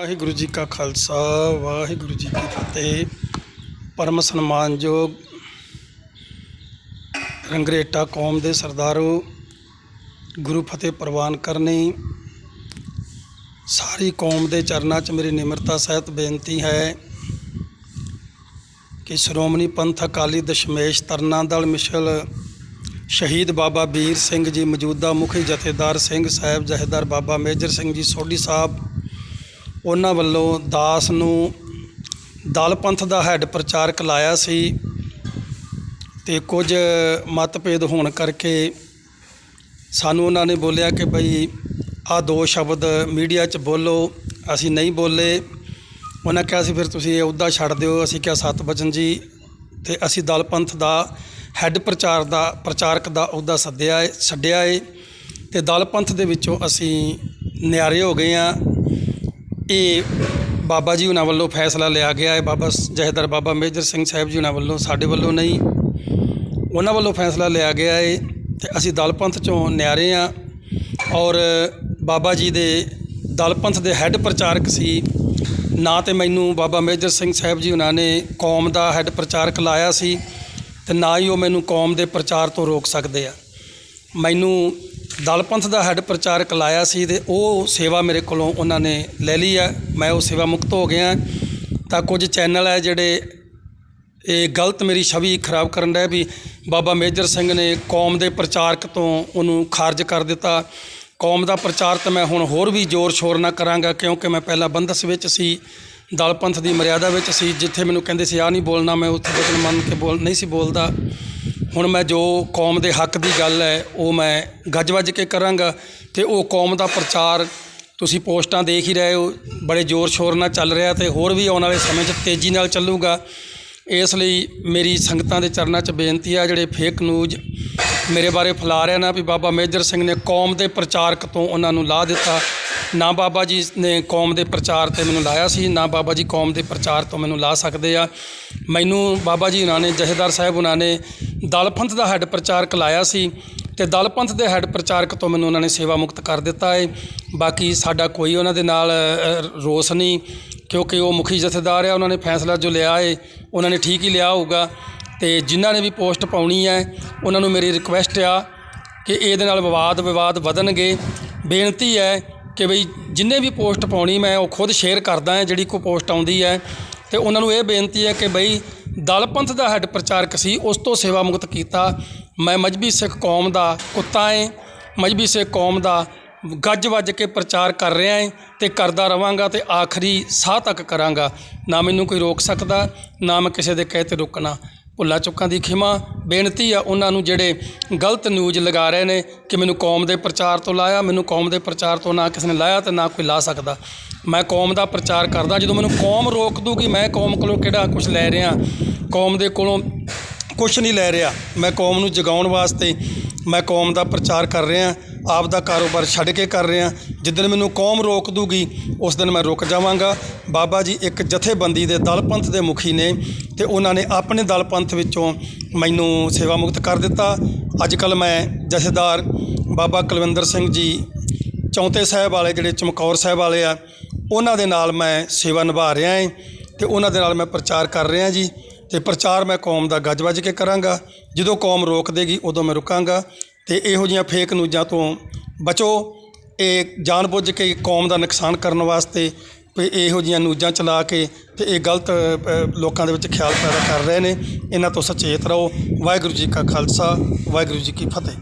ਵਾਹਿਗੁਰੂ ਜੀ ਕਾ ਖਾਲਸਾ, ਵਾਹਿਗੁਰੂ ਜੀ ਕੀ ਫਤਿਹ। ਪਰਮ ਸਨਮਾਨਯੋਗ ਰੰਗਰੇਟਾ ਕੌਮ ਦੇ ਸਰਦਾਰੋ, ਗੁਰੂ ਫਤਿਹ ਪ੍ਰਵਾਨ ਕਰਨੀ। ਸਾਰੀ ਕੌਮ ਦੇ ਚਰਨਾਂ 'ਚ ਮੇਰੀ ਨਿਮਰਤਾ ਸਹਿਤ ਬੇਨਤੀ ਹੈ ਕਿ ਸ਼੍ਰੋਮਣੀ ਪੰਥ ਅਕਾਲੀ ਦਸ਼ਮੇਸ਼ ਤਰਨਾ ਦਲ ਮਿਸ਼ਲ ਸ਼ਹੀਦ ਬਾਬਾ ਵੀਰ ਸਿੰਘ ਜੀ, ਮੌਜੂਦਾ ਮੁਖੀ ਜਥੇਦਾਰ ਸਿੰਘ ਸਾਹਿਬ ਜਥੇਦਾਰ ਬਾਬਾ ਮੇਜਰ ਸਿੰਘ ਜੀ, ਸੋਢੀ ਸਾਹਿਬ ਉਹਨਾਂ ਵੱਲੋਂ ਦਾਸ ਨੂੰ ਦਲ ਪੰਥ ਦਾ ਹੈੱਡ ਪ੍ਰਚਾਰਕ ਲਾਇਆ ਸੀ ਤੇ ਕੁਝ ਮਤਭੇਦ ਹੋਣ ਕਰਕੇ ਸਾਨੂੰ ਉਹਨਾਂ ਨੇ ਬੋਲਿਆ ਕਿ ਭਈ ਆ ਦੋ ਸ਼ਬਦ ਮੀਡੀਆ 'ਚ ਬੋਲੋ, ਅਸੀਂ ਨਹੀਂ ਬੋਲੇ। ਉਹਨਾਂ ਕਿਹਾ ਸੀ, ਫਿਰ ਤੁਸੀਂ ਇਹ ਅਹੁਦਾ ਛੱਡ ਦਿਓ। ਅਸੀਂ ਕਿਹਾ ਸਤਬਚਨ ਜੀ। ਤੇ ਅਸੀਂ ਦਲ ਪੰਥ ਦਾ ਹੈੱਡ ਪ੍ਰਚਾਰ ਦਾ, ਪ੍ਰਚਾਰਕ ਦਾ ਅਹੁਦਾ ਸੱਦਿਆ ਏ, ਛੱਡਿਆ ਏ। ਤੇ ਦਲ ਪੰਥ ਦੇ ਵਿੱਚੋਂ ਅਸੀਂ ਨਿਆਰੇ ਹੋ ਗਏ ਆ ਇਹ ਬਾਬਾ ਜੀ ਉਹਨਾਂ ਵੱਲੋਂ ਫੈਸਲਾ ਲਿਆ ਗਿਆ ਹੈ, ਬਾਬਾ ਸ- ਬਾਬਾ ਮੇਜਰ ਸਿੰਘ ਸਾਹਿਬ ਜੀ ਉਹਨਾਂ ਵੱਲੋਂ, ਸਾਡੇ ਵੱਲੋਂ ਨਹੀਂ। ਉਹਨਾਂ ਵੱਲੋਂ ਫੈਸਲਾ ਲਿਆ ਗਿਆ ਹੈ ਤੇ ਅਸੀਂ ਦਲ ਪੰਥ ਚੋਂ ਨਿਆਰੇ ਆ ਔਰ ਬਾਬਾ ਜੀ ਦੇ ਦਲ ਪੰਥ ਦੇ ਹੈੱਡ ਪ੍ਰਚਾਰਕ ਸੀ। ਨਾ ਤੇ ਮੈਨੂੰ ਬਾਬਾ ਮੇਜਰ ਸਿੰਘ ਸਾਹਿਬ ਜੀ ਉਹਨਾਂ ਨੇ ਕੌਮ ਦਾ ਹੈੱਡ ਪ੍ਰਚਾਰਕ ਲਾਇਆ ਸੀ ਤੇ ਨਾ ਹੀ ਉਹ ਮੈਨੂੰ ਕੌਮ ਦੇ ਪ੍ਰਚਾਰ ਤੋਂ ਰੋਕ ਸਕਦੇ ਆ। ਮੈਨੂੰ ਦਲ ਪੰਥ ਦਾ ਹੈੱਡ ਪ੍ਰਚਾਰਕ ਲਾਇਆ ਸੀ ਤੇ ਉਹ ਸੇਵਾ ਮੇਰੇ ਕੋਲੋਂ ਉਹਨਾਂ ਨੇ ਲੈ ਲਈ ਹੈ ਮੈਂ ਉਹ ਸੇਵਾ ਮੁਕਤ ਹੋ ਗਿਆ। ਤਾਂ ਕੁਝ ਚੈਨਲ ਹੈ ਜਿਹੜੇ ਇਹ ਗਲਤ ਮੇਰੀ ਛਵੀ ਖਰਾਬ ਕਰਨ ਦਾ ਵੀ ਬਾਬਾ ਮੇਜਰ ਸਿੰਘ ਨੇ ਕੌਮ ਦੇ ਪ੍ਰਚਾਰਕ ਤੋਂ ਉਹਨੂੰ ਖਾਰਜ ਕਰ ਦਿੱਤਾ। ਕੌਮ ਦਾ ਪ੍ਰਚਾਰ ਤਾਂ ਮੈਂ ਹੁਣ ਹੋਰ ਵੀ ਜ਼ੋਰ ਸ਼ੋਰ ਨਾਲ ਕਰਾਂਗਾ ਕਿਉਂਕਿ ਮੈਂ ਪਹਿਲਾਂ ਬੰਦਸ ਵਿੱਚ ਸੀ ਦਲ ਪੰਥ ਦੀ ਮਰਿਆਦਾ ਵਿੱਚ ਸੀ। ਜਿੱਥੇ ਮੈਨੂੰ ਕਹਿੰਦੇ ਸੀ ਆ ਨਹੀਂ ਬੋਲਣਾ, ਮੈਂ ਉੱਥੇ ਬਚਨ ਮੰਨ ਕੇ ਬੋਲ ਨਹੀਂ ਸੀ ਬੋਲਦਾ। ਹੁਣ ਮੈਂ ਜੋ ਕੌਮ ਦੇ ਹੱਕ ਦੀ ਗੱਲ ਹੈ, ਉਹ ਮੈਂ ਗੱਜ ਵੱਜ ਕੇ ਕਰਾਂਗਾ ਅਤੇ ਉਹ ਕੌਮ ਦਾ ਪ੍ਰਚਾਰ ਤੁਸੀਂ ਪੋਸਟਾਂ ਦੇਖ ਹੀ ਰਹੇ ਹੋ, ਬੜੇ ਜ਼ੋਰ ਸ਼ੋਰ ਨਾਲ ਚੱਲ ਰਿਹਾ ਅਤੇ ਹੋਰ ਵੀ ਆਉਣ ਵਾਲੇ ਸਮੇਂ 'ਚ ਤੇਜ਼ੀ ਨਾਲ ਚੱਲੂਗਾ। ਇਸ ਲਈ ਮੇਰੀ ਸੰਗਤਾਂ ਦੇ ਚਰਨਾਂ 'ਚ ਬੇਨਤੀ ਆ, ਜਿਹੜੇ ਫੇਕ ਨਿਊਜ਼ ਮੇਰੇ ਬਾਰੇ ਫੈਲਾ ਰਹੇ ਨਾ ਵੀ ਬਾਬਾ ਮੇਜਰ ਸਿੰਘ ਨੇ ਕੌਮ ਦੇ ਪ੍ਰਚਾਰਕ ਤੋਂ ਉਹਨਾਂ ਨੂੰ ਲਾ ਦਿੱਤਾ। ਨਾ ਬਾਬਾ ਜੀ ਨੇ ਕੌਮ ਦੇ ਪ੍ਰਚਾਰ ਤੇ ਮੈਨੂੰ ਲਾਇਆ ਸੀ, ਨਾ ਬਾਬਾ ਜੀ ਕੌਮ ਦੇ ਪ੍ਰਚਾਰ ਤੋਂ ਮੈਨੂੰ ਲਾ ਸਕਦੇ ਆ। ਮੈਨੂੰ ਬਾਬਾ ਜੀ ਉਹਨਾਂ ਨੇ ਜਥੇਦਾਰ ਸਾਹਿਬ ਉਹਨਾਂ ਨੇ ਦਲ ਪੰਥ ਦਾ ਹੈੱਡ ਪ੍ਰਚਾਰਕ ਲਾਇਆ ਸੀ ਤੇ ਦਲ ਪੰਥ ਦੇ ਹੈੱਡ ਪ੍ਰਚਾਰਕ ਤੋਂ ਮੈਨੂੰ ਉਹਨਾਂ ਨੇ ਸੇਵਾ ਮੁਕਤ ਕਰ ਦਿੱਤਾ ਹੈ ਬਾਕੀ ਸਾਡਾ ਕੋਈ ਉਹਨਾਂ ਦੇ ਨਾਲ ਰੋਸ ਨਹੀਂ, ਕਿਉਂਕਿ ਉਹ ਮੁਖੀ ਜਥੇਦਾਰ ਆ, ਉਹਨਾਂ ਨੇ ਫੈਸਲਾ ਜੋ ਲਿਆ ਹੈ ਉਹਨਾਂ ਨੇ ਠੀਕ ਹੀ ਲਿਆ ਹੋਊਗਾ। ਤੇ ਜਿਨ੍ਹਾਂ ਨੇ ਵੀ ਪੋਸਟ ਪਾਉਣੀ ਹੈ, ਉਹਨਾਂ ਨੂੰ ਮੇਰੀ ਰਿਕੁਐਸਟ ਆ ਕਿ ਇਹਦੇ ਨਾਲ ਵਿਵਾਦ ਵਿਵਾਦ ਵਧਣਗੇ। ਬੇਨਤੀ ਹੈ ਕਿ ਬਈ ਜਿੰਨੇ ਵੀ ਪੋਸਟ ਪਾਉਣੀ ਮੈਂ ਉਹ ਖੁਦ ਸ਼ੇਅਰ ਕਰਦਾ ਹਾਂ, ਜਿਹੜੀ ਕੋਈ ਪੋਸਟ ਆਉਂਦੀ ਹੈ। ਤੇ ਉਹਨਾਂ ਨੂੰ ਇਹ ਬੇਨਤੀ ਹੈ ਕਿ ਬਈ ਦਲ ਪੰਥ ਦਾ ਹੈੱਡ ਪ੍ਰਚਾਰਕ ਸੀ, ਉਸ ਤੋਂ ਸੇਵਾ ਮੁਕਤ ਕੀਤਾ। ਮੈਂ ਮਜਬੀ ਸਿੱਖ ਕੌਮ ਦਾ ਕੁੱਤਾ ਏ ਮਜਬੀ ਸਿੱਖ ਕੌਮ ਦਾ ਗੱਜ ਵੱਜ ਕੇ ਪ੍ਰਚਾਰ ਕਰ ਰਿਹਾ ਏ ਤੇ ਕਰਦਾ ਰਵਾਂਗਾ ਤੇ ਆਖਰੀ ਸਾਹ ਤੱਕ ਕਰਾਂਗਾ। ਨਾ ਮੈਨੂੰ ਕੋਈ ਰੋਕ ਸਕਦਾ, ਨਾ ਮੈਂ ਕਿਸੇ ਦੇ ਕਹਿ ਤੇ ਰੁਕਣਾ। ਭੁੱਲਾਂ ਚੁੱਕਾਂ ਦੀ ਖਿਮਾ, ਬੇਨਤੀ ਆ ਉਹਨਾਂ ਨੂੰ ਜਿਹੜੇ ਗਲਤ ਨਿਊਜ਼ ਲਗਾ ਰਹੇ ਨੇ ਕਿ ਮੈਨੂੰ ਕੌਮ ਦੇ ਪ੍ਰਚਾਰ ਤੋਂ ਲਾਇਆ, ਮੈਨੂੰ ਕੌਮ ਦੇ ਪ੍ਰਚਾਰ ਤੋਂ ਨਾ ਕਿਸੇ ਨੇ ਲਾਇਆ ਤੇ ਨਾ ਕੋਈ ਲਾ ਸਕਦਾ। ਮੈਂ ਕੌਮ ਦਾ ਪ੍ਰਚਾਰ ਕਰਦਾ, ਜਦੋਂ ਮੈਨੂੰ ਕੌਮ ਰੋਕ ਦੂਗੀ, ਮੈਂ ਕੌਮ ਕੋਲੋਂ ਕਿਹੜਾ ਕੁਝ ਲੈ ਰਿਹਾ? ਕੌਮ ਦੇ ਕੋਲੋਂ ਕੁਝ ਨਹੀਂ ਲੈ ਰਿਹਾ। ਮੈਂ ਕੌਮ ਨੂੰ ਜਗਾਉਣ ਵਾਸਤੇ ਮੈਂ ਕੌਮ ਦਾ ਪ੍ਰਚਾਰ ਕਰ ਰਿਹਾ, ਆਪ ਦਾ ਕਾਰੋਬਾਰ ਛੱਡ ਕੇ ਕਰ ਰਿਹਾ ਜਿੱਦਣ ਮੈਨੂੰ ਕੌਮ ਰੋਕ ਦੂਗੀ, ਉਸ ਦਿਨ ਮੈਂ ਰੁਕ ਜਾਵਾਂਗਾ। ਬਾਬਾ ਜੀ ਇੱਕ ਜਥੇਬੰਦੀ ਦੇ ਦਲ ਪੰਥ ਦੇ ਮੁਖੀ ਨੇ ਤੇ ਉਹਨਾਂ ਨੇ ਆਪਣੇ ਦਲ ਪੰਥ ਵਿੱਚੋਂ ਮੈਨੂੰ ਸੇਵਾ ਮੁਕਤ ਕਰ ਦਿੱਤਾ। ਅੱਜ ਕੱਲ ਮੈਂ ਜਥੇਦਾਰ ਬਾਬਾ ਕੁਲਵਿੰਦਰ ਸਿੰਘ ਜੀ ਚੌਂਤੇ ਸਾਹਿਬ ਵਾਲੇ, ਜਿਹੜੇ ਚਮਕੌਰ ਸਾਹਿਬ ਵਾਲੇ ਆ, ਉਹਨਾਂ ਦੇ ਨਾਲ ਮੈਂ ਸੇਵਾ ਨਿਭਾ ਰਿਹਾ ਹਾਂ ਤੇ ਉਹਨਾਂ ਦੇ ਨਾਲ ਮੈਂ ਪ੍ਰਚਾਰ ਕਰ ਰਿਹਾ ਜੀ। ਤੇ ਪ੍ਰਚਾਰ ਮੈਂ ਕੌਮ ਦਾ ਗੱਜ ਵੱਜ ਕੇ ਕਰਾਂਗਾ। ਜਦੋਂ ਕੌਮ ਰੋਕ ਦੇਗੀ, ਉਦੋਂ ਮੈਂ ਰੁਕਾਂਗਾ। ਤੇ ਇਹੋ ਜਿਹੀਆਂ ਫੇਕ ਨਿਊਜ਼ਾਂ ਤੋਂ ਬਚੋ। ਇਹ ਜਾਣਬੁੱਝ ਕੇ ਕੌਮ ਦਾ ਨੁਕਸਾਨ ਕਰਨ ਵਾਸਤੇ ਵੀ ਇਹੋ ਜਿਹੀਆਂ ਨਿਊਜ਼ਾਂ ਚਲਾ ਕੇ ਤੇ ਇਹ ਗਲਤ ਲੋਕਾਂ ਦੇ ਵਿੱਚ ਖਿਆਲ ਪੈਦਾ ਕਰ ਰਹੇ ਨੇ। ਇਹਨਾਂ ਤੋਂ ਸੁਚੇਤ ਰਹੋ। ਵਾਹਿਗੁਰੂ ਜੀ ਕਾ ਖਾਲਸਾ, ਵਾਹਿਗੁਰੂ ਜੀ ਕੀ ਫਤਿਹ।